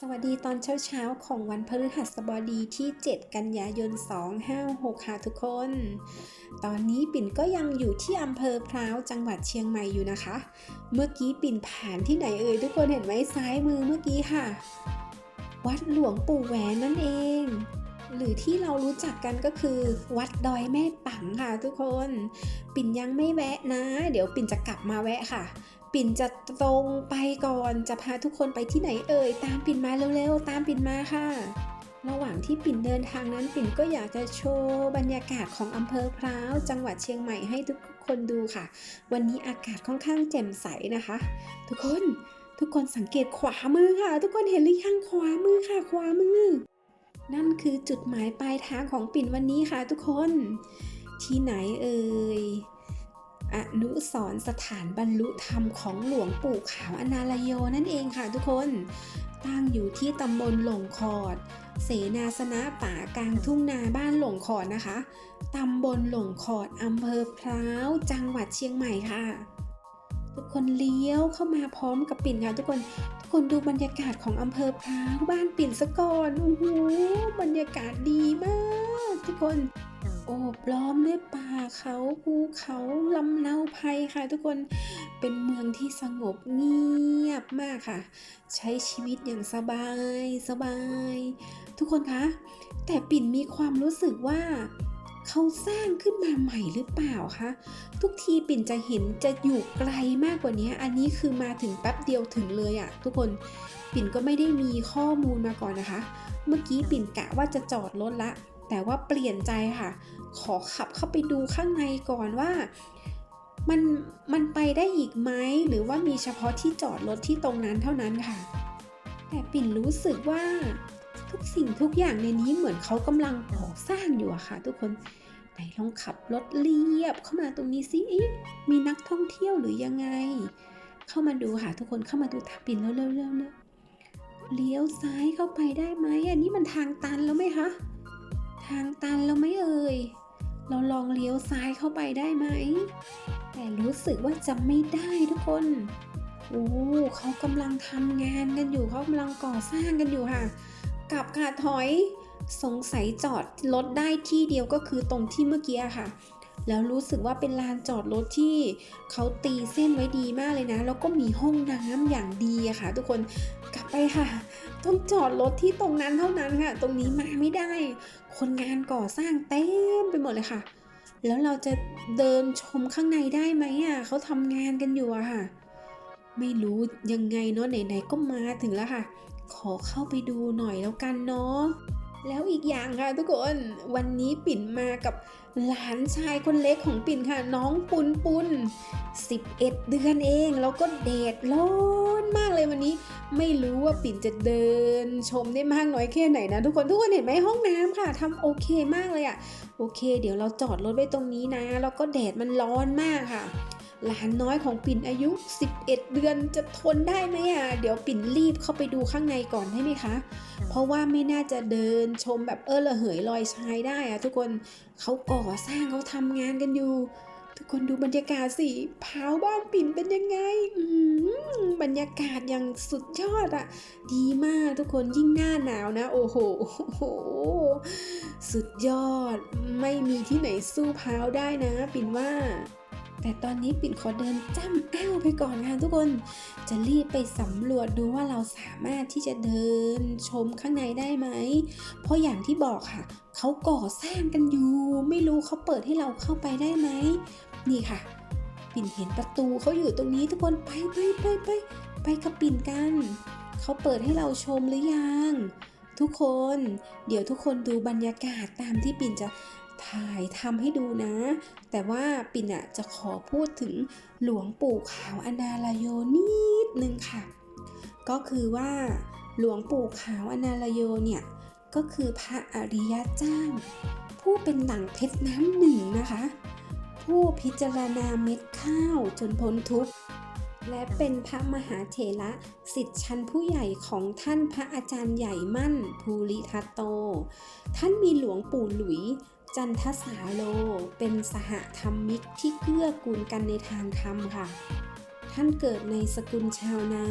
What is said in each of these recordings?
สวัสดีตอนเช้าๆ ของวันพฤหัสบดีที่ 7 กันยายน 256 ค่ะทุกคน ตอนนี้ปิ่นก็ยังอยู่ที่อำเภอพร้าวจังหวัดเชียงใหม่อยู่นะคะ เมื่อกี้ปิ่นผ่านที่ไหนเอ่ยทุกคนเห็นไหมซ้ายมือเมื่อกี้ค่ะ วัดหลวงปู่แหวนนั่นเอง หรือที่เรารู้จักกันก็คือ วัดดอยแม่ปังค่ะทุกคน ปิ่นยังไม่แวะนะ เดี๋ยวปิ่นจะกลับมาแวะค่ะ ปิ่นจะตรงไปก่อนจะพาทุกคนไปที่ไหนเอ่ย ตามปิ่นมาเร็วๆ ตามปิ่นมาค่ะ ระหว่างที่ปิ่นเดินทางนั้นปิ่นก็อยากจะโชว์บรรยากาศของอำเภอพร้าวจังหวัดเชียงใหม่ให้ทุกคนดูค่ะ วันนี้อากาศค่อนข้างแจ่มใสนะคะ ทุกคนทุกคนสังเกตขวามือค่ะ ทุกคนเห็นหรือยังขวามือค่ะ ขวามือ นั่นคือจุดหมายปลายทางของปิ่นวันนี้ค่ะ ทุกคน ที่ไหนเอ่ย อนุสรสถานบรรลุธรรมของหลวงปู่ขาวอนาลโยนั่นเองค่ะทุกคน ตั้งอยู่ที่ตำบลหลงขอด เสนาสนะป่ากลางทุ่งนาบ้านหลงขอดนะคะ ตำบลหลงขอดอำเภอพร้าว จังหวัดเชียงใหม่ค่ะ ทุกคนเลี้ยวเข้ามาพร้อมกับปิ่นค่ะทุกคน ทุกคนดูบรรยากาศของอำเภอพร้าวบ้านปิ่นสะก่อน โอ้โห บรรยากาศดีมาก ทุกคน โอบล้อมด้วยป่าเขาภูเขาลำเนาภัยค่ะ ทุกคนเป็นเมืองที่สงบเงียบมากค่ะ ใช้ชีวิตอย่างสบายสบาย ทุกคนคะ แต่ปิ่นมีความรู้สึกว่าเขาสร้างขึ้นมาใหม่หรือเปล่าคะ ทุกทีปิ่นจะเห็นจะอยู่ไกลมากกว่านี้ อันนี้คือมาถึงแป๊บเดียวถึงเลยอะทุกคนปิ่นก็ไม่ได้มีข้อมูลมาก่อนนะคะ เมื่อกี้ปิ่นกะว่าจะจอดรถละ แต่ว่าเปลี่ยนใจค่ะ ขอขับเข้าไปดูข้างในก่อนว่ามันมันไปได้อีกไหมหรือว่ามีเฉพาะที่จอดรถที่ตรงนั้นเท่านั้นค่ะ แต่ปิ่นรู้สึกว่าทุกสิ่งทุกอย่างในนี้เหมือนเขากำลังก่อสร้างอยู่อะค่ะ ทุกคนไหนลองขับรถเรียบเข้ามาตรงนี้สิมีนักท่องเที่ยวหรือยังไง เข้ามาดูค่ะทุกคนเข้ามาดูทาปิ่นเร็วๆเร็วๆเร็วเลี้ยวซ้ายเข้าไปได้ไหมอันนี้มันทางตันแล้วไหมคะทางตันแล้วไหมเอ่ย เราลองเลี้ยวซ้ายเข้าไปได้ไหม แต่รู้สึกว่าจะไม่ได้ทุกคนโอ้เขากำลังทำงานกันอยู่เขากำลังก่อสร้างกันอยู่ค่ะ กลับค่ะถอย สงสัยจอดรถได้ที่เดียวก็คือตรงที่เมื่อกี้ค่ะ แล้วรู้สึกว่าเป็นลานจอดรถที่เขาตีเส้นไว้ดีมากเลยนะ แล้วก็มีห้องน้ำอย่างดีอะค่ะ ทุกคนกลับไปค่ะ ต้องจอดรถที่ตรงนั้นเท่านั้นค่ะ ตรงนี้มาไม่ได้ คนงานก่อสร้างเต็มไปหมดเลยค่ะ แล้วเราจะเดินชมข้างในได้ไหมอะเขาทำงานกันอยู่อะค่ะ ไม่รู้ยังไงเนาะไหนๆก็มาถึงแล้วค่ะ ขอเข้าไปดูหน่อยแล้วกันเนาะ แล้วอีกอย่างค่ะทุกคนวันนี้ปิ่นมากับหลานชายคนเล็กของปิ่นค่ะ น้องปุนปุน11 เดือนเองแล้วก็แดดร้อนมากเลยวันนี้ ไม่รู้ว่าปิ่นจะเดินชมได้มากน้อยแค่ไหนนะทุกคนทุกคนเห็นไหมห้องน้ำค่ะทำโอเคมากเลยอะโอเค เดี๋ยวเราจอดรถไว้ตรงนี้นะ แล้วก็แดดมันร้อนมากค่ะ หลานน้อยของปิ่นอายุ 11 เดือนจะทนได้ไหมอะ เดี๋ยวปิ่นรีบเข้าไปดูข้างในก่อนได้ไหมคะ เพราะว่าไม่น่าจะเดินชมแบบเออระเหยลอยชายได้อะทุกคนเขาก่อสร้างเขาทำงานกันอยู่ ทุกคนดูบรรยากาศสิพาวบ้านปิ่นเป็นยังไงอื้อหือบรรยากาศอย่างสุดยอดอะดีมากทุกคนยิ่งหน้าหนาวนะ โอ้โหโอ้โหสุดยอดไม่มีที่ไหนสู้พาวได้นะ ปิ่นว่า แต่ตอนนี้ปิ่นขอเดินจ้ำอ้าวไปก่อนค่ะทุกคน จะรีบไปสำรวจดูว่าเราสามารถที่จะเดินชมข้างในได้ไหม เพราะอย่างที่บอกค่ะ เขาก่อสร้างกันอยู่ ไม่รู้เขาเปิดให้เราเข้าไปได้ไหม นี่ค่ะ ปิ่นเห็นประตูเขาอยู่ตรงนี้ทุกคนไปไปไปไปไปกับปิ่นกัน เขาเปิดให้เราชมหรือยัง ทุกคน เดี๋ยวทุกคนดูบรรยากาศตามที่ปิ่นจะ ถ่ายทำให้ดูนะ แต่ว่าปิ่นอะจะขอพูดถึงหลวงปู่ขาวอนาลโยนิดนึงค่ะ ก็คือว่าหลวงปู่ขาวอนาลโยเนี่ยก็คือพระอริยเจ้า ผู้เป็นหนังเพชรน้ำหนึ่งนะคะ ผู้พิจารณาเม็ดข้าวจนพ้นทุกข์และเป็นพระมหาเถระสิทธิชั้นผู้ใหญ่ของท่านพระอาจารย์ใหญ่มั่นภูริทัตโต ท่านมีหลวงปู่หลุย จันทสาโล เป็นสหธรรมิกที่เกื้อกูลกันในทางธรรมค่ะทท่านเกิดในสกุลชาวนา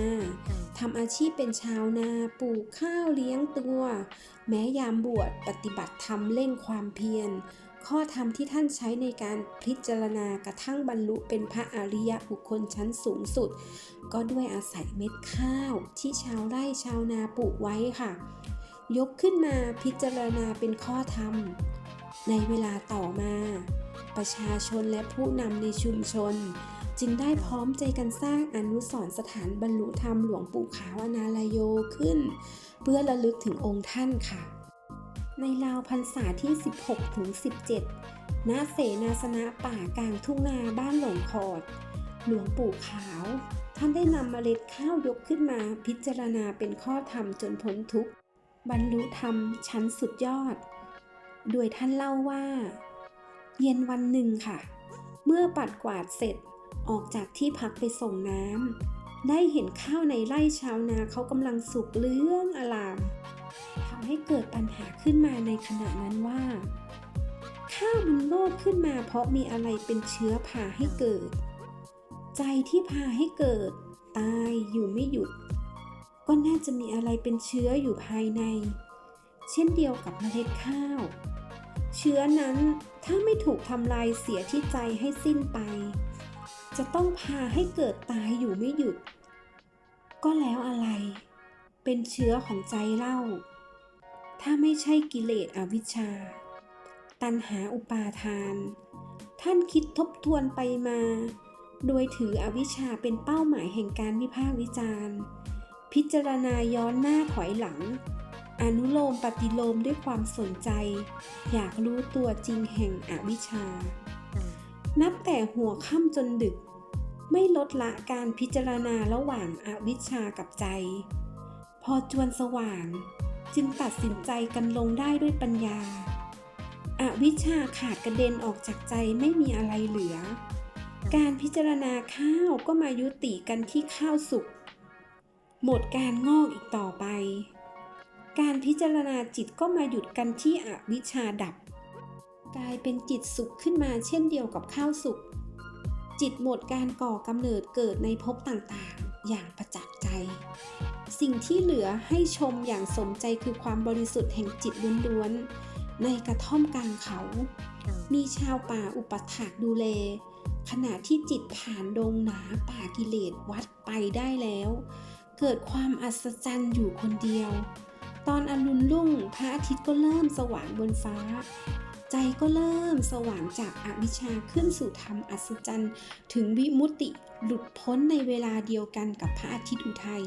ทำอาชีพเป็นชาวนาปลูกข้าวเลี้ยงตัว แม้ยามบวชปฏิบัติธรรมเร่งความเพียร ข้อธรรมที่ท่านใช้ในการพิจารณากระทั่งบรรลุเป็นพระอริยบุคคลชั้นสูงสุด ก็ด้วยอาศัยเม็ดข้าวที่ชาวไร่ชาวนาปลูกไว้ค่ะ ยกขึ้นมาพิจารณาเป็นข้อธรรม ในเวลาต่อมา ประชาชนและผู้นำในชุมชน จึงได้พร้อมใจกันสร้างอนุสรณ์สถานบรรลุธรรมหลวงปู่ขาวอนาลโยขึ้น เพื่อระลึกถึงองค์ท่านค่ะ ในราวพรรษาที่ 16 ถึง 17 ณ เสนาสนะป่ากลางทุ่งนาบ้านหลงขอด หลวงปู่ขาวท่านได้นำเมล็ดข้าวยกขึ้นมาพิจารณาเป็นข้อธรรมจนพ้นทุกข์บรรลุธรรมชั้นสุดยอด โดยท่านเล่าว่า เย็นวันหนึ่งค่ะ เมื่อปัดกวาดเสร็จออกจากที่พักไปส่งน้ำได้เห็นข้าวในไร่ชาวนาเขากำลังสุกเหลื้องอลามทำให้เกิดปัญหาขึ้นมาในขณะนั้นว่า ข้าวมันงอกขึ้นมาเพราะมีอะไรเป็นเชื้อพาให้เกิด ใจที่พาให้เกิด ตายอยู่ไม่หยุด ก็น่าจะมีอะไรเป็นเชื้ออยู่ภายใน เช่นเดียวกับเมล็ดข้าว เชื้อนั้นถ้าไม่ถูกทำลายเสียที่ใจให้สิ้นไป จะต้องพาให้เกิดตายอยู่ไม่หยุด ก็แล้วอะไร เป็นเชื้อของใจเล่า ถ้าไม่ใช่กิเลสอวิชชา ตัณหาอุปาทาน ท่านคิดทบทวนไปมา โดยถืออวิชชาเป็นเป้าหมายแห่งการวิพากษ์วิจารณ์ พิจารณาย้อนหน้าถอยหลัง อนุโลมปฏิโลมด้วยความสนใจ อยากรู้ตัวจริงแห่งอวิชชา นับแต่หัวค่ำจนดึก ไม่ลดละการพิจารณาระหว่างอวิชชากับใจ พอจวนสว่างจึงตัดสินใจกันลงได้ด้วยปัญญาอวิชชาขาดกระเด็นออกจากใจไม่มีอะไรเหลือ การพิจารณาข้าวก็มายุติกันที่ข้าวสุก หมดการงอกอีกต่อไป การพิจารณาจิตก็มาหยุดกันที่อวิชชาดับ กลายเป็นจิตสุขขึ้นมาเช่นเดียวกับข้าวสุกจิตหมดการก่อกำเนิดเกิดในภพต่างๆ อย่างประจักษ์ใจ สิ่งที่เหลือให้ชมอย่างสมใจคือความบริสุทธิ์แห่งจิตล้วนๆ ในกระท่อมกลางเขา มีชาวป่าอุปถากดูแล ขณะที่จิตผ่านดงหนาป่ากิเลสวัดไปได้แล้ว เกิดความอัศจรรย์อยู่คนเดียว ตอนอรุณรุ่งพระอาทิตย์ก็เริ่มสว่างบนฟ้า ใจก็เริ่มสว่างจากอวิชชาขึ้นสู่ธรรมอัศจรรย์ ถึงวิมุติหลุดพ้นในเวลาเดียวกันกับพระอาทิตย์อุทัย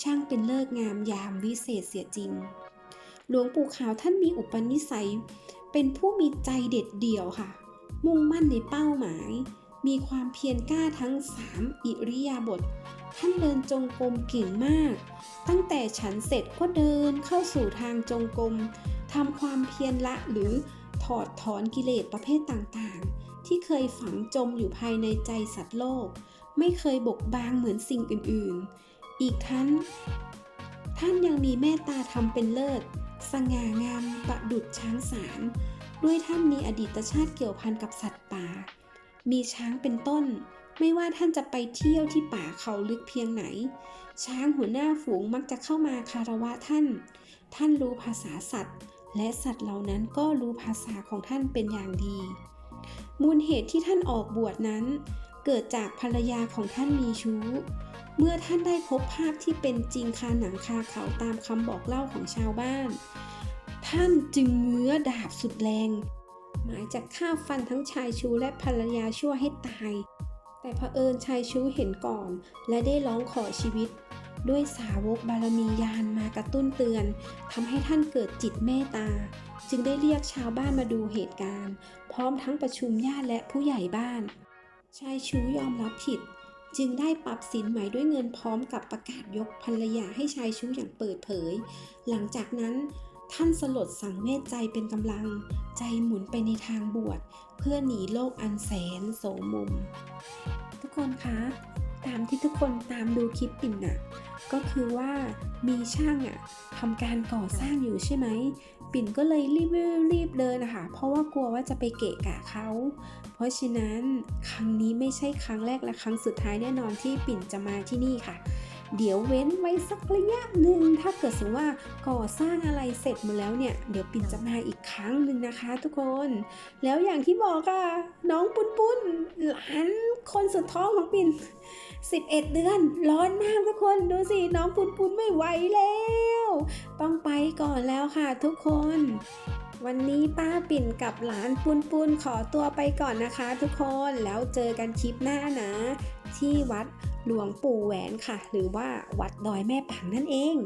ช่างเป็นเลิกงามยามวิเศษเสียจริง หลวงปู่ขาวท่านมีอุปนิสัย เป็นผู้มีใจเด็ดเดี่ยวค่ะ มุ่งมั่นในเป้าหมาย มีความเพียรกล้าทั้ง 3 อิริยาบถ ท่านเดินจงกรมเก่งมาก ตั้งแต่ฉันเสร็จก็เดินเข้าสู่ทางจงกรมทำความเพียรละหรือถอดถอนกิเลสประเภทต่างๆ ที่เคยฝังจมอยู่ภายในใจสัตว์โลก ไม่เคยบกบางเหมือนสิ่งอื่นๆ อีกทั้งท่านยังมีเมตตาธรรมเป็นเลิศ สง่างามประดุจช้างสารด้วยท่านมีอดีตชาติเกี่ยวพันกับสัตว์ป่า มีช้างเป็นต้น ไม่ว่าท่านจะไปเที่ยวที่ป่าเขาลึกเพียงไหน ช้างหัวหน้าฝูงมักจะเข้ามาคารวะท่าน ท่านรู้ภาษาสัตว์ และสัตว์เหล่านั้นก็รู้ภาษาของท่านเป็นอย่างดี มูลเหตุที่ท่านออกบวชนั้น เกิดจากภรรยาของท่านมีชู้ เมื่อท่านได้พบภาพที่เป็นจริงคาหนังคาเขาตามคำบอกเล่าของชาวบ้าน ท่านจึงเงื้อดาบสุดแรงหมายจะฆ่าฟันทั้งชายชูและภรรยาชั่วให้ตาย แต่เผอิญชายชูเห็นก่อน และได้ร้องขอชีวิต ด้วยสาวกบารมียานมากระตุ้นเตือนทำให้ท่านเกิดจิตเมตตา จึงได้เรียกชาวบ้านมาดูเหตุการณ์ พร้อมทั้งประชุมญาติและผู้ใหญ่บ้าน ชายชูยอมรับผิด จึงได้ปรับสินใหม่ด้วยเงินพร้อมกับประกาศยกภรรยาให้ชายชูอย่างเปิดเผย หลังจากนั้น ท่านสลดสังเวชใจเป็นกำลัง ใจหมุนไปในทางบวชเพื่อหนีโลกอันแสนโสมม ทุกคนคะ ตามที่ทุกคนตามดูคลิปปิ่นน่ะ ก็คือว่ามีช่างอะทำการก่อสร้างอยู่ใช่ไหม ปิ่นก็เลยรีบรีบเดินนะคะ เพราะว่ากลัวว่าจะไปเกะกะเขา เพราะฉะนั้นครั้งนี้ไม่ใช่ครั้งแรกและครั้งสุดท้ายแน่นอนที่ปิ่นจะมาที่นี่ค่ะ เดี๋ยวเว้นไว้สักระยะหนึ่งถ้าเกิดสมมติว่าก่อสร้างอะไรเสร็จหมดแล้วเนี่ย เดี๋ยวปิ่นจะมาอีกครั้งหนึ่งนะคะ ทุกคน แล้วอย่างที่บอกอะน้องปุ้นปุ้นหลานคนสุดท้องของปิ่น11 เดือน ร้อนมากทุกคนดูสิ น้องปุ้นปุ้นไม่ไหวแล้ว ต้องไปก่อนแล้วค่ะทุกคน วันนี้ป้าปิ่นกับหลานปุนปุนขอตัวไปก่อนนะคะทุกคนแล้วเจอกันคลิปหน้านะ ที่วัดหลวงปู่แหวนค่ะ หรือว่าวัดดอยแม่ปังนั่นเอง